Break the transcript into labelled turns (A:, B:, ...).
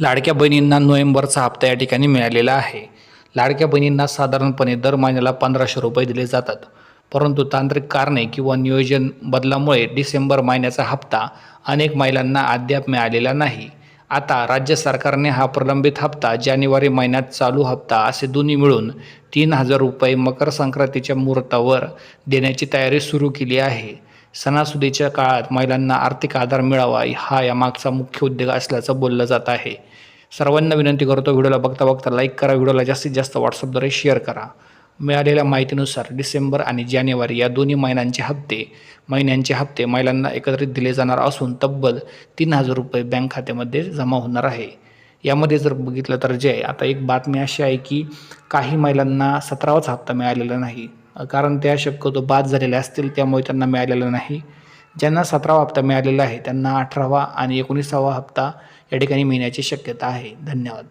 A: लाडक्या बहिणींना नोव्हेंबरचा हप्ता या ठिकाणी मिळालेला आहे. लाडक्या बहिणींना साधारणपणे दर महिन्याला पंधराशे रुपये दिले जातात. परंतु तांत्रिक कारणे किंवा नियोजन बदलामुळे डिसेंबर महिन्याचा हप्ता अनेक महिलांना अद्याप मिळालेला नाही. आता राज्य सरकारने हा प्रलंबित हप्ता जानेवारी महिन्यात चालू हप्ता असे दोन्ही मिळून तीन हजार रुपये मकर संक्रांतीच्या मुहूर्तावर देण्याची तयारी सुरू केली आहे. सणासुदीच्या काळात महिलांना आर्थिक आधार मिळावा हा यामागचा मुख्य उद्देश असल्याचं बोललं जात आहे. सर्वांना विनंती करतो व्हिडिओला बघता बघता लाईक करा व्हिडिओला जास्तीत जास्त व्हॉट्सअपद्वारे शेअर करा. मिळालेल्या माहितीनुसार डिसेंबर आणि जानेवारी या दोन्ही महिन्यांचे हप्ते महिन्यांचे हप्ते महिलांना एकत्रित दिले जाणार असून तब्बल तीन हजार रुपये बँक खात्यामध्ये जमा होणार आहे. यामध्ये जर बघितलं तर जय आता एक बातमी अशी आहे की काही महिलांना सतरावाच हप्ता मिळालेला नाही. कारण त्या शक्यतो बाद झालेल्या असतील त्यामुळे त्यांना मिळालेला नाही. ज्यांना सतरावा हप्ता मिळालेला आहे त्यांना अठरावा आणि एकोणीसावा हप्ता या ठिकाणी मिळण्याची शक्यता आहे. धन्यवाद.